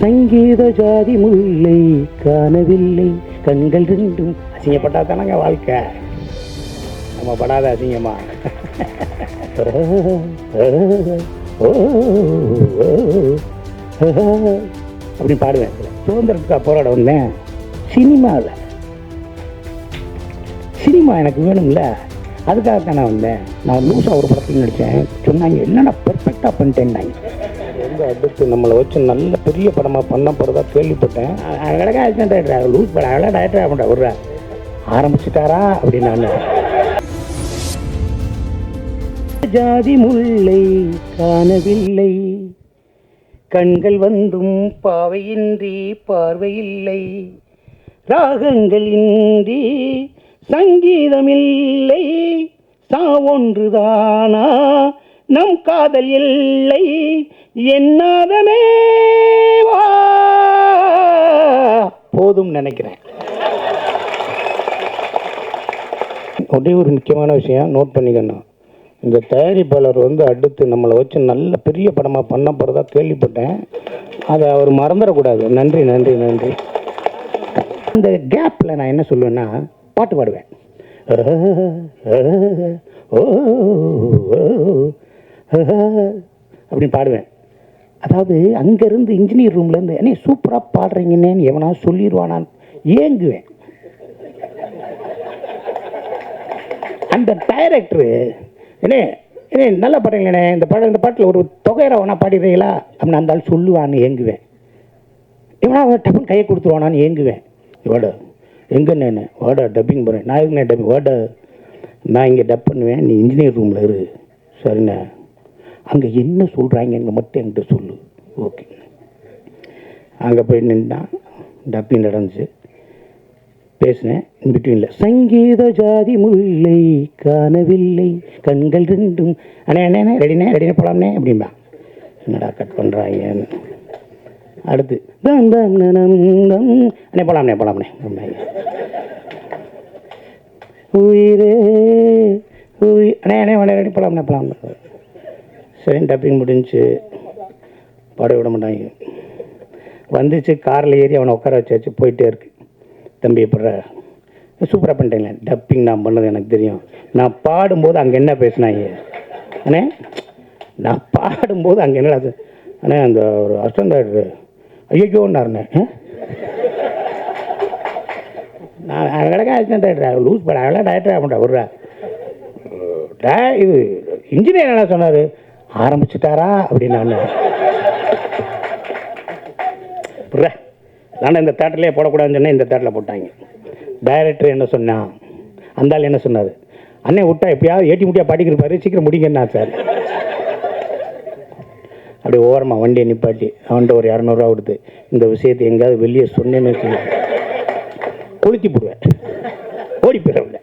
சங்கீத ஜாதி முல்லை காணவில்லை. கண்கள் ரெண்டும் அசிங்கப்பட்டா தானங்க வாழ்க்கை. நம்ம படாத அசிங்கமா? அப்படி பாடுவேன். சுதந்திரத்துக்காக போராட வந்தேன். சினிமாவில் சினிமா எனக்கு வேணும்ல. அதுக்காக தான் நான் வந்தேன். நான் லூஸாக ஒரு படத்தில் நடித்தேன். சொன்னாங்க என்னென்ன பெர்ஃபெக்டாக பண்ணிட்டேன்னாங்க. அடுத்து நம்மளை வச்சு நல்ல பெரிய படமாக பண்ண போகிறதா கேள்விப்பட்டேன் அழகாக ஆக்சிடென்ட் ஆகிடுறா லூஸ் படம். அழகாக டேரக்டர் ஆகண்டா விட்றா. ஆரம்பிச்சிட்டாரா அப்படின்னு நான் ஜாதி முல்லை காணவில்லை. கண்கள் வந்தும் பாவையின்றி பார்வையில்லை. ராகங்கள் இன்றி சங்கீதமில்லை. சாவொன்றுதானா நம் காதல் இல்லை. என்னாதமே? வா. போதும் நினைக்கிறேன். ஒரே ஒரு முக்கியமான விஷயம் நோட் பண்ணிக்கணும். இந்த தயாரிப்பாளர் வந்து அடுத்து நம்மளை வச்சு நல்ல பெரிய படமாக பண்ண போகிறதா கேள்விப்பட்டேன். அதை அவர் மறந்துடக்கூடாது. நன்றி நன்றி நன்றி. அந்த கேப்பில் நான் என்ன சொல்லுவேன்னா பாட்டு பாடுவேன். அப்படின்னு பாடுவேன். அதாவது அங்கேருந்து இன்ஜினியர் ரூம்லேருந்து என்ன சூப்பராக பாடுறீங்கன்னு எவனா சொல்லிடுவானான்னு ஏங்குவேன். அந்த டைரக்டரு என்னே என்ன நல்லா பாடுறீங்களே இந்த பாட இந்த பாட்டில் ஒரு தொகையரை வேணா பாடிடுறீங்களா? அப்படின்னு அந்த ஆள் சொல்லுவான்னு ஏங்குவேன். இவனா அவன் டப்புன்னு கையை கொடுத்துருவானான்னு ஏங்குவேன். வாடா எங்கே நான் வாடா டப்பிங் போகிறேன் நான் எங்கே டப்பிங் வாடா நான் இங்கே டப் பண்ணுவேன். நீ இன்ஜினியர் ரூமில் இரு. சரிண்ணே. அங்கே என்ன சொல்கிறாங்கன்னு மட்டும் என்கிட்ட சொல்லு. ஓகே அங்கே போய் நின்றான் டப்பிங் நடந்துச்சு. பேசினேன் பிட்வீனில் சங்கீத ஜாதி முல்லை காணவில்லை கண்கள் ரெண்டும் அண்ணே அண்ணே ரெடினே ரெடினே போலாம்னே அப்படிம்பா. என்னடா கட் பண்ணுறாங்க அடுத்து தம் தம் நனம் தம் அண்ணே போலாம்னே போலாம்னே அப்படின்னாங்க உயிரே உயிர் அண்ணே அண்ணே உடனே ரெடி போலாம்னே போலாம் சரி டப்பிங் முடிஞ்சு பாட விட மாட்டாங்க. வந்துச்சு காரில் ஏறி அவனை உட்கார வச்சாச்சு போயிட்டே இருக்கு. தம்பி எப்பட்ற? சூப்பராக பண்ணிட்டேங்களே டப்பிங் நான் பண்ணது எனக்கு தெரியும். நான் பாடும்போது அங்கே என்ன பேசினாங்க? அண்ணே? நான் பாடும்போது அங்கே என்னடா அண்ணே அந்த ஒரு அசிஸ்டன்ட் டைரக்டர் ஐயோன்னாருண்ணே நான் அழகாக அசிஸ்டன்ட் டைரக்டர் லூஸ் பட. அழகாக டைரக்டர் ஆகண்டா விட்றா. டே இது இன்ஜினியர் என்ன சொன்னார்? ஆரம்பிச்சிட்டாரா அப்படின்னு நான் நான் இந்த தேட்டர்லேயே போடக்கூடாதுன்னு சொன்னேன் இந்த தேட்டரில் போட்டாங்க. டைரக்டர் என்ன சொன்னான் அந்த ஆள் என்ன சொன்னார்? அண்ணே விட்டா எப்பயாவது ஏட்டி முட்டியாக பாடிக்கிருப்பாரு சீக்கிரம் முடிங்கண்ணா சார். அப்படியே ஓரமாக வண்டியை நிப்பாட்டி அவன்கிட்ட ஒரு இரநூறுவா கொடுத்து இந்த விஷயத்தை எங்கேயாவது வெளியே சொன்னேன்னு வச்சுக்கோங்க கொளுத்தி போடுவேன். ஓடி போயிடவில்லை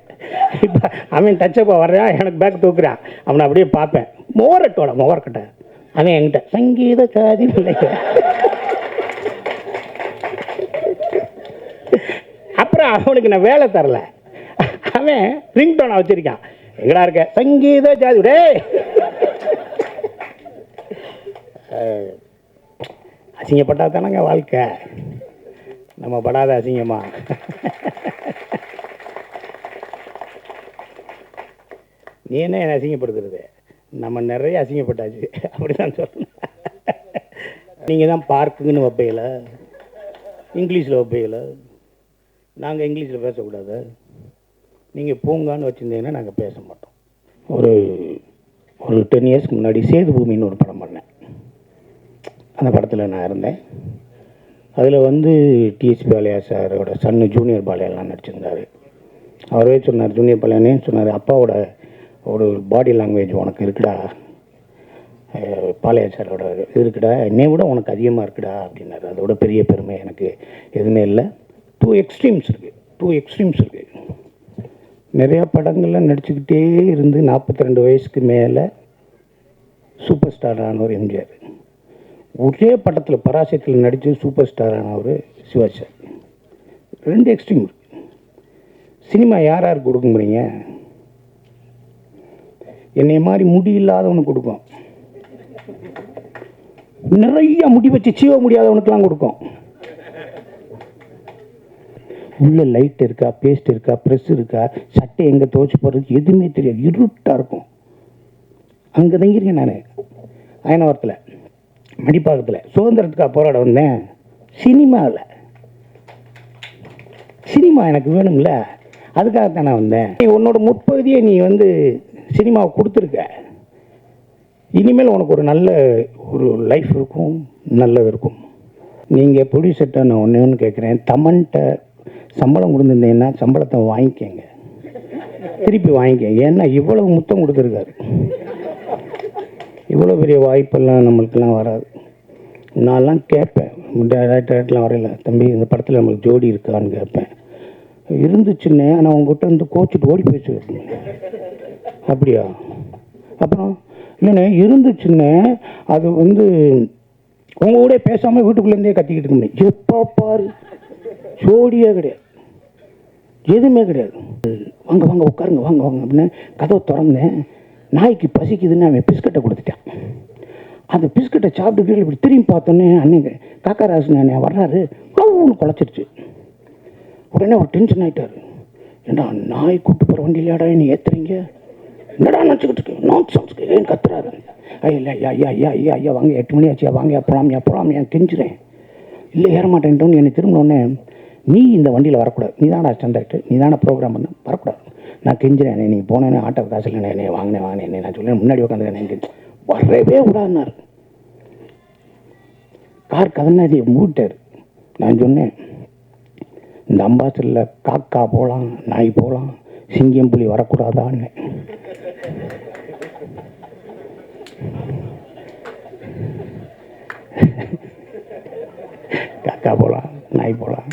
இப்போ அவன் டச்சப்பாக வர்றான் எனக்கு பேக் தூக்குறான். அவனை அப்படியே பார்ப்பேன். மோரட்டோட மோரக்கட்டை. அவன் என்கிட்ட சங்கீத சாதி பிள்ளைங்க அப்புறம் அவனுக்கு நான் வேலை தரல. அவன் ரிங்டோனை வச்சிருக்கான். எங்கடா இருக்க? சங்கீத ஜாதி டே அசிங்கப்பட்டா தானங்க வாழ்க்கை. நம்ம படாத அசிங்கமா. நீ என்ன என்னை அசிங்கப்படுத்துறது? நம்ம நிறைய அசிங்கப்பட்டாச்சு. அப்படிதான் சொல்லணும். நீங்கள் தான் பார்க்குங்கன்னு வைப்பையில இங்கிலீஷில் வைப்பீங்கள நாங்கள் இங்கிலீஷில் பேசக்கூடாது. நீங்கள் பூங்கான்னு வச்சுருந்தீங்கன்னா நாங்கள் பேச மாட்டோம். ஒரு ஒரு டென் இயர்ஸ்க்கு முன்னாடி சேது பூமின்னு ஒரு படம் பண்ணேன். அந்த படத்தில் நான் இருந்தேன். அதில் வந்து டிஎஸ் பாலியா சாரோட சன்னு ஜூனியர் பாலியாலாம் நடிச்சிருந்தார். அவரே சொன்னார் ஜூனியர் பாலியானே சொன்னார். அப்பாவோட ஒரு பாடி லாங்குவேஜ் உனக்கு இருக்குடா. அஹ் சாரோட இருக்குடா. என்னை விட உனக்கு அதிகமாக இருக்குடா அப்படின்னாரு. அதோட பெரிய பெருமை எனக்கு எதுவுமே இல்லை. டூ எக்ஸ்ட்ரீம்ஸ் இருக்குது டூ எக்ஸ்ட்ரீம்ஸ் இருக்குது நிறையா படங்கள்லாம் நடிச்சுக்கிட்டே இருந்து நாற்பத்தி ரெண்டு வயசுக்கு மேலே சூப்பர் ஸ்டார் ஆனவர் எம்ஜிஆர். ஒரே படத்தில் பராசத்தில் நடித்து சூப்பர் ஸ்டார் ஆனவர் சிவாஜி சார். ரெண்டு எக்ஸ்ட்ரீம் இருக்குது சினிமா யார் யாருக்கு கொடுக்க முடியுங்க என்னை மாதிரி முடி இல்லாதவனுக்கு கொடுக்கும். நிறைய முடி வச்சு சீவ முடியாதவனுக்கெல்லாம் கொடுக்கும். உள்ள லைட் இருக்கா பேஸ்ட் இருக்கா ப்ரெஸ் இருக்கா சட்டை எங்கே துவச்சி போடுறது எதுவுமே தெரியாது. இருட்டாக இருக்கும். அங்கே தங்கியிருக்கேன் நான். அயனவரத்தில் மடிப்பாக்கத்தில். சுதந்திரத்துக்காக போராட வந்தேன். சினிமாவில் சினிமா எனக்கு வேணும்ல. அதுக்காகத்தான் நான் வந்தேன். நீ உன்னோட முற்பகுதியை நீ வந்து சினிமாவை கொடுத்துருக்க. இனிமேல் உனக்கு ஒரு நல்ல ஒரு லைஃப் இருக்கும் நல்லது இருக்கும். நீங்கள் ப்ரொடியூசர்கிட்ட நான் ஒன்று ஒன்று கேட்குறேன் தமன்கிட்ட சம்பளம் கொடுத்துருந்தீங்கன்னா சம்பளத்தை வாங்கிக்கங்க. திருப்பி வாங்கிக்கோங்க ஏன்னா இவ்வளவு முத்தம் கொடுத்துருக்காரு. இவ்வளோ பெரிய வாய்ப்பெல்லாம் நம்மளுக்கெல்லாம் வராது. நான்லாம் கேட்பேன். டேரக்டர்லாம் வரையில தம்பி இந்த படத்தில் நம்மளுக்கு ஜோடி இருக்கான்னு கேட்பேன். இருந்துச்சுன்னே ஆனால் உங்ககிட்ட இருந்து கோச்சிட்டு ஓடி போயிடுச்சு. அப்படியா? அப்புறம் இல்லைண்ணே இருந்துச்சுன்னு அது வந்து உங்க கூட பேசாமல் வீட்டுக்குள்ளேருந்தே கத்திக்கிட்டு இருக்க முடியும் எப்போ பாரு? ஜோடியே கிடையாது. எதுவுமே கிடையாது. வாங்க வாங்க உட்காருங்க வாங்க வாங்க அப்படின்னு கதவை திறந்தேன். நாய்க்கு பசிக்குதுன்னு அவன் பிஸ்கட்டை கொடுத்துட்டான். அந்த பிஸ்கட்டை சாப்பிட்டு இப்படி திரும்பி பார்த்தோன்னே அன்னைக்கு காக்கா ராசன் அண்ணன் வர்றாரு. கவுன்னு குழச்சிருச்சு. உடனே ஒரு டென்ஷன் ஆயிட்டாரு. ஏன்னா நாய் கூட்டு போகிற வண்டியிலாடா நீ ஏற்றுறீங்க என்னடா நினச்சிக்கிட்டு இருக்கேன் நான் சம்ஸ்க்கு ஏன் கத்துறாரு? ஐயா ஐயா ஐயா ஐயா ஐயா ஐயா வாங்க எட்டு மணி ஆச்சு வாங்க போலாமியா ஏன் கெஞ்சுறேன். இல்லை ஏற மாட்டேன்ட்டோன்னு என்னை திரும்ப உடனே நீ இந்த வண்டியில் வரக்கூடாது. நீ தானடா ஸ்டாண்டர்ட் நீ தானே ப்ரோக்ராம் பண்ண வரக்கூடாது. நான் கெஞ்சுறேன் நீ போனேன்னு ஆட்டோ காசு இல்லை என்னை வாங்கினேன் வாங்கினேன் நான் சொல்லேன் முன்னாடி உட்காந்துருக்கேன் வரவே விடாதுனார் கார் கதனாடி மூட்டார் நான் சொன்னேன் இந்த அம்பாசரில் காக்கா போகலாம் நாய் போகலாம் சிங்கம் புலி வரக்கூடாதான்னு. காக்கா போகலாம் நாய் போகலாம்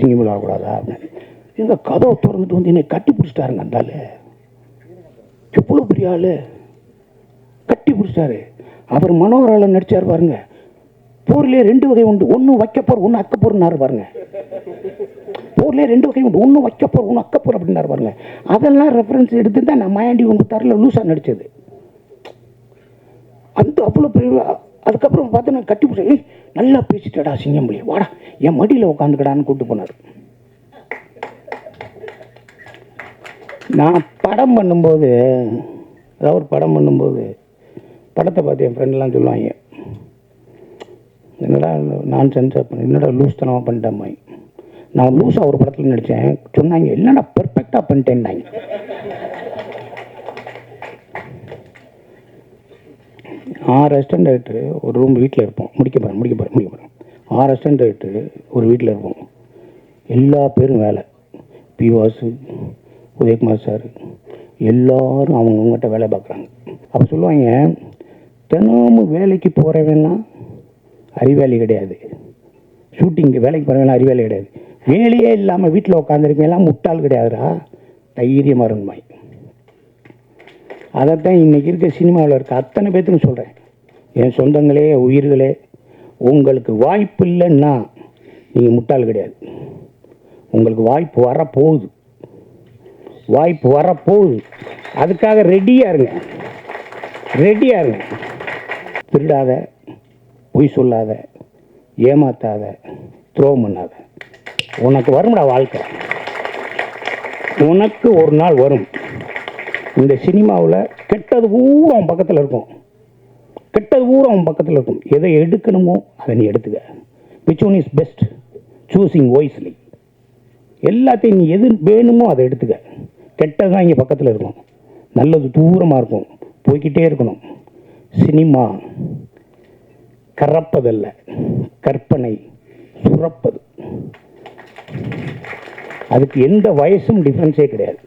சிங்கம் புலி வரக்கூடாதா அப்படின்னு. இந்த கதவை திறந்துட்டு வந்து என்னை கட்டி பிடிச்சிட்டாருங்க அந்த ஆளு. எவ்வளோ பெரிய ஆள். கட்டி பிடிச்சிட்டாரு. அவர் மனோகரால் நடிச்சார் பாருங்க. போர்லேயே ரெண்டு வகை உண்டு. ஒன்று வைக்கப்போர் ஒன்று அக்கப்போர்னாரு பாருங்க. போர்லேயே ரெண்டு வகை உண்டு. ஒன்று வைக்க ஒன்று அக்கப்போர் அப்படின்னாரு பாருங்க. அதெல்லாம் ரெஃபரன்ஸ் எடுத்து தான் நான் மாயாண்டி ஒன்று தரல லூஸாக நடிச்சது. அந்த அவ்வளோ பெரிய அதுக்கப்புறம் பார்த்து நான் கட்டி பிடிச்சேன் நல்லா பேசிட்டடா சிங்கம்புலி. வாடா என் மடியில் உட்காந்துக்கடான்னு கூப்பிட்டு போனார். நான் படம் பண்ணும்போது ஏதாவது ஒரு படம் பண்ணும்போது படத்தை பார்த்து என் ஃப்ரெண்ட்லாம் சொல்லுவாங்க என்னடா நான் சென்சார் பண்ண என்னடா லூஸ் தனமாக பண்ணிட்டேன் நான் லூஸாக ஒரு படத்தில் நடித்தேன் சொன்னாங்க என்னடா பர்ஃபெக்டாக பண்ணிட்டேன்னாங்க. ஆறு அசிஸ்டன்ட் டைரக்டர் ஒரு ரூம் வீட்டில் இருப்போம். முடிக்க போகிறேன் முடிக்க போகிறேன் முடிக்க போகிறேன் ஆறு அசிஸ்டன்ட் டைரக்டர் ஒரு வீட்டில் இருப்போம். எல்லா பேரும் வேலை. பிவாசு உதயகுமார் சார் எல்லாரும் அவங்கவுங்ககிட்ட வேலை பார்க்குறாங்க. அப்போ சொல்லுவாங்க தினமும் வேலைக்கு போகிறவன்லாம் அறிவாளி கிடையாது. ஷூட்டிங்கு வேலைக்கு போகிறவங்களாம் அறிவாளி கிடையாது. வேலையே இல்லாமல் வீட்டில் உட்காந்துருக்கவங்களாம் முட்டாள் கிடையாதுடா. தைரியமாக இருந்தாய் அதைத்தான் இன்றைக்கி இருக்க சினிமாவில் இருக்க அத்தனை பேத்துக்கும் சொல்கிறேன் என் சொந்தங்களே உயிர்களே உங்களுக்கு வாய்ப்பு இல்லைன்னா நீங்கள் முட்டாள் கிடையாது. உங்களுக்கு வாய்ப்பு வரப்போகுது. வாய்ப்பு வரப்போகுது. அதுக்காக ரெடியாக இருங்க. ரெடியாக இருங்க. திருடாத பொய் சொல்லாத ஏமாத்தாத துரோகம் பண்ணாத. உனக்கு வரும்டா வாழ்க்கை. உனக்கு ஒரு நாள் வரும். இந்த சினிமாவில் கெட்டது பூரா பக்கத்தில் இருக்கும். கெட்டது பூரா அவன் பக்கத்தில் இருக்கும். எதை எடுக்கணுமோ அதை நீ எடுத்துக்க. Which one is best choosing wisely எல்லாத்தையும் நீ எது வேணுமோ அதை எடுத்துக்க. கெட்டது தான் இங்கே பக்கத்தில் இருக்கும். நல்லது தூரமாக இருக்கும். போய்க்கிட்டே இருக்கணும். சினிமா கறப்பதல்ல. கற்பனை சுரப்பது. அதுக்கு எந்த வயசும் டிஃப்ரென்ஸே கிடையாது.